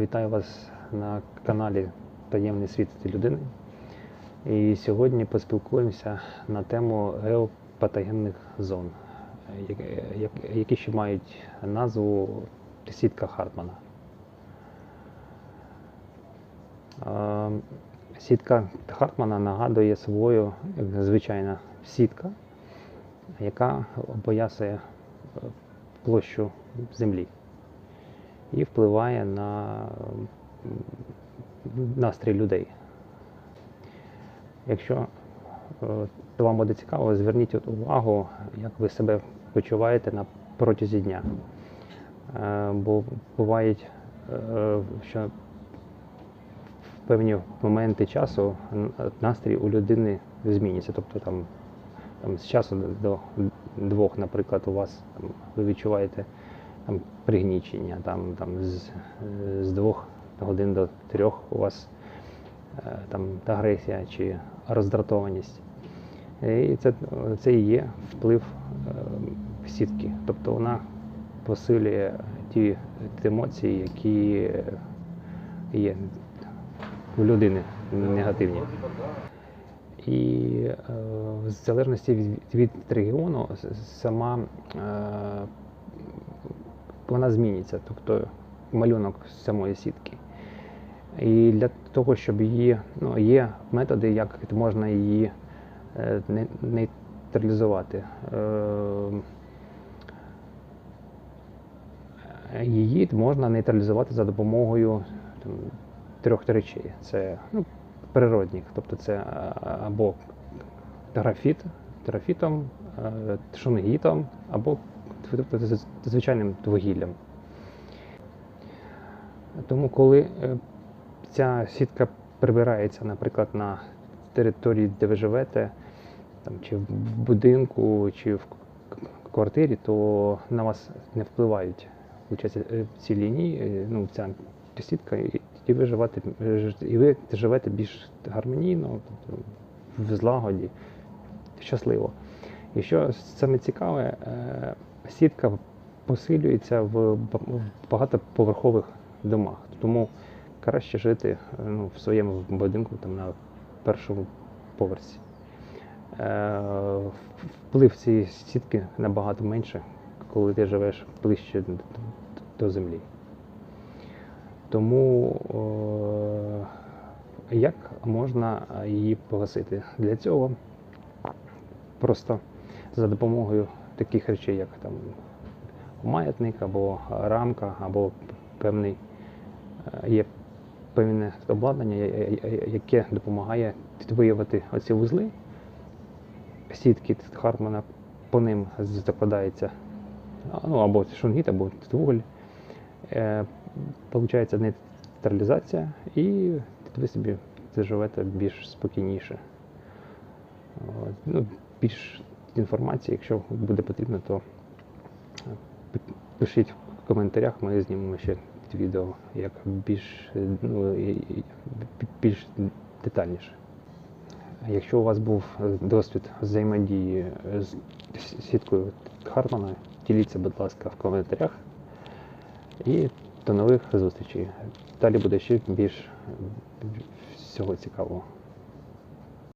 Вітаю вас на каналі Таємний світ людини. І сьогодні поспілкуємося на тему геопатогенних зон, як- як- які ще мають назву сітка Хартмана. Сітка Хартмана нагадує як звичайна сітка, яка опоясує е, площу землі і впливає на настрій людей. Якщо е, вам буде цікаво, зверніть увагу, як ви себе почуваєте на протязі дня. Е, Бо бувають, е, що в певні моменти часу настрій у людини змінюється. Тобто там, там з часу до двох, наприклад, у вас там, ви відчуваєте там, пригнічення, там, там, з, з двох годин до трьох у вас е, там, агресія чи роздратованість. І це, це і є вплив е, сітки. Тобто вона посилює ті, ті емоції, які є у людини негативні. І е, в залежності від, від регіону сама е, вона зміниться, тобто малюнок самої сітки. І для того, щоб її, ну, є методи, як можна її е, нейтралізувати. Е, Її можна нейтралізувати за допомогою там, трьох речей. Це ну, природних, тобто це е, або графіт, графітом, шунгітом, або тобто, з- звичайним вугіллям. Тому, коли е, ця сітка прибирається, наприклад, на території, де ви живете, там, чи в будинку, чи в квартирі, то на вас не впливають е, ці лінії, е, ну, ця сітка, і, і ви живете, і ви живете більш гармонійно, тобто в злагоді, щасливо. І що саме цікаве, е, сітка посилюється в багатоповерхових домах. Тому краще жити ну, в своєму будинку там, на першому поверсі. Е, Вплив цієї сітки набагато менше, коли ти живеш ближче до- до землі. Тому е, як можна її погасити? Для цього просто за допомогою таких речей, як там маятник або рамка, або певний е, є певне обладнання, яке допомагає виявити оці вузли. Сітки Хартмана по ним закладається ну, або шунгіт, або вуголь. Е, Получається нейтралізація, і ви собі заживете більш спокійніше. Ну, більш інформації, якщо буде потрібно, то е, пишіть в коментарях, ми знімемо ще відео як більш, ну, більш детальніше. Якщо у вас був досвід взаємодії з сіткою Хартмана, діліться, будь ласка, в коментарях. І до нових зустрічей. Далі буде ще більш всього цікавого.